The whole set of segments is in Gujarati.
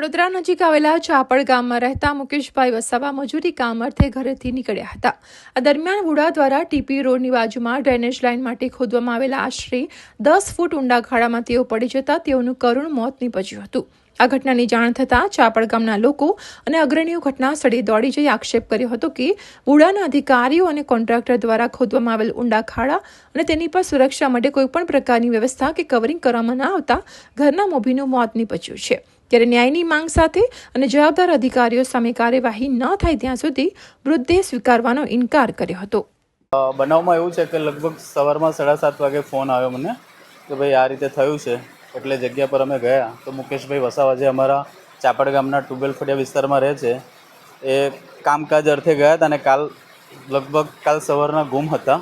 વડોદરા નજીક આવેલા ચાપડ ગામમાં રહેતા મુકેશભાઈ વસાવા મજૂરી કામ અર્થે ઘરેથી નીકળ્યા હતા. આ દરમિયાન વુડા દ્વારા ટીપી રોડની બાજુમાં ડ્રેનેજ લાઇન માટે ખોદવામાં આવેલા આશરે દસ ફૂટ ઊંડા ખાડામાં તેઓ પડી જતા તેઓનું કરુણ મોત નીપજ્યું હતું. આ ઘટનાની જાણ થતાં ચાપડ ગામના લોકો અને અગ્રણીઓ ઘટના સ્થળે દોડી જઈ આક્ષેપ કર્યો હતો કે બુડાના અધિકારીઓ અને કોન્ટ્રાક્ટર દ્વારા ખોદવામાં આવેલ ઊંડા ખાડા અને તેની પર સુરક્ષા માટે કોઈપણ પ્રકારની વ્યવસ્થા કે કવરિંગ કરવામાં ન આવતા ઘરના મોભીનું મોત નીપજ્યું છે. ત્યારે ન્યાયની માંગ સાથે અને જવાબદાર અધિકારીઓ સામે કાર્યવાહી ન થાય ત્યાં સુધી વૃદ્ધે સ્વીકારવાનો ઇનકાર કર્યો હતો. બનાવમાં એવું છે કે લગભગ સવારમાં સાડા સાત વાગે ફોન આવ્યો મને કે ભાઈ આ રીતે થયું છે. એટલે જગ્યા પર અમે ગયા. તો મુકેશભાઈ વસાવા જે અમારા ચાપડ ગામના ટુબેલ ફળિયા વિસ્તારમાં રહે છે, એ કામકાજ અર્થે ગયા હતા અને કાલ, લગભગ કાલ સવારના ગુમ હતા.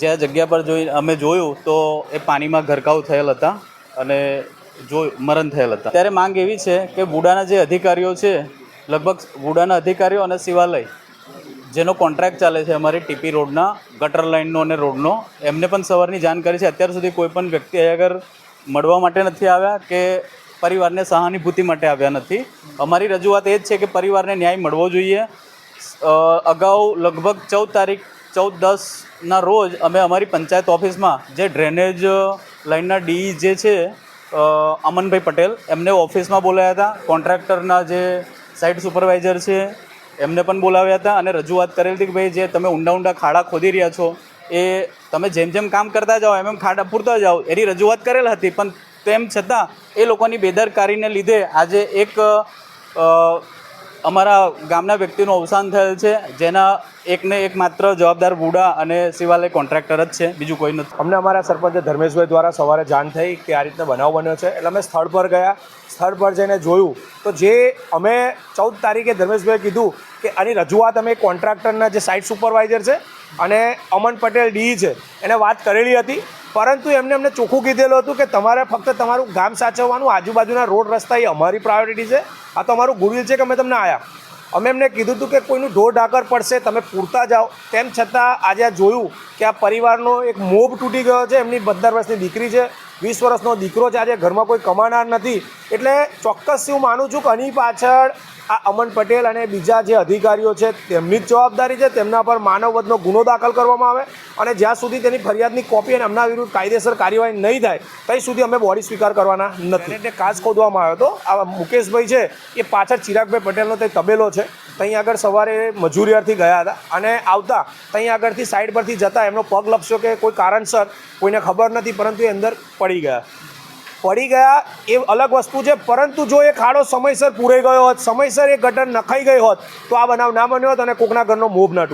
જે જગ્યા પર જોઈ, અમે જોયું તો એ પાણીમાં ગરકાવ થયેલ હતા અને જો, મરણ થયેલ હતા. ત્યારે માંગ એવી છે કે વુડાના જે અધિકારીઓ છે, લગભગ વુડાના અધિકારીઓ અને શિવાલય, જેનો કોન્ટ્રાક્ટ ચાલે છે અમારી ટીપી રોડના, ગટર લાઇનનો અને રોડનો, એમને પણ સવારની જાણ કરી છે. અત્યાર સુધી કોઈ પણ વ્યક્તિ અગર મળવા માટે નથી આવ્યા કે પરિવારને સહાનુભૂતિ માટે આવ્યા નથી. અમારી રજૂઆત એ જ છે કે પરિવારને ન્યાય મળવો જોઈએ. અગાઉ લગભગ ચૌદ તારીખ, ચૌદ દસના રોજ અમે અમારી પંચાયત ઓફિસમાં જે ડ્રેનેજ લાઇનના ડી જે છે અમનભાઈ પટેલ, એમને ઓફિસમાં બોલાવ્યા હતા. કોન્ટ્રાક્ટરના જે સાઇટ સુપરવાઇઝર છે, એમને પણ બોલાવ્યા હતા અને રજૂઆત કરેલી હતી કે ભાઈ, જે તમે ઊંડા ઊંડા ખાડા ખોદી રહ્યા છો, એ તમે જેમ જેમ કામ કરતા જાઓ, એમ એમ ખાડા પૂરતા જાઓ. એની રજૂઆત કરેલ હતી, પણ તેમ છતાં એ લોકોની બેદરકારીને લીધે આજે એક અમારા ગામના વ્યક્તિનું અવસાન થયેલ છે, જેના એકને એક માત્ર જવાબદાર બુડા અને શિવાલય કોન્ટ્રાક્ટર જ છે, બીજું કોઈ નથી. અમને અમારા સરપંચ ધર્મેશભાઈ દ્વારા સવારે જાણ થઈ કે આ રીતના બનાવ બન્યો છે, એટલે અમે સ્થળ પર ગયા. સ્થળ પર જઈને જોયું. તો જે અમે ચૌદ તારીખે ધર્મેશભાઈએ કીધું કે આની રજૂઆત અમે કોન્ટ્રાક્ટરના જે સાઇટ સુપરવાઇઝર છે અને અમન પટેલ ડી છે, એને વાત કરેલી હતી. પરંતુ એમને અમને ચોખ્ખું કીધેલું હતું કે તમારે ફક્ત તમારું ગામ સાચવવાનું, આજુબાજુના રોડ રસ્તા એ અમારી પ્રાયોરિટી છે. આ તો અમારું ગુડવિલ છે કે અમે તમને આવ્યા અમે એમને કીધું હતું કે કોઈનું ઢોર ઢાકર પડશે, તમે પૂરતા જાઓ. તેમ છતાં આજે આ જોયું કે આ પરિવારનો એક મોભ તૂટી ગયો છે, એમની પંદર વર્ષની દીકરી છે. વીસ વર્ષનો દીકરો છે, આજે ઘરમાં કોઈ કમાનાર નથી. એટલે ચોક્કસ હું માનું છું કે આની પાછળ આ અમન પટેલ અને બીજા જે અધિકારીઓ છે, તેમની જ જવાબદારી છે, તેમના પર માનવવધનો ગુનો દાખલ કરવામાં આવે અને જ્યાં સુધી તેની ફરિયાદની કોપી અને એમના વિરુદ્ધ કાયદેસર કાર્યવાહી નહીં થાય ત્યાં સુધી અમે બોડી સ્વીકાર કરવાના નથી. એટલે કાચ ખોદવામાં આવ્યો હતો આ મુકેશભાઈ છે, એ પાછળ ચિરાગભાઈ પટેલનો તે તબેલો છે. ત્યાં આગળ સવારે મજૂરી ગયા હતા અને આવતા ત્યાં આગળથી સાઈડ પરથી જતા એમનો પગ લપસ્યો કે કોઈ કારણસર કોઈને ખબર નથી, પરંતુ એ અંદર પડી ગયા. પડી ગયા એ અલગ વસ્તુ છે, પરંતુ જો એ ખાડો સમયસર પૂરાઈ ગયો હોત, સમયસર એ ગટર નખાઈ ગઈ હોત, તો આ બનાવ ના બન્યો હોત અને કોકના ઘરનો મોભ ના તૂટ્યો.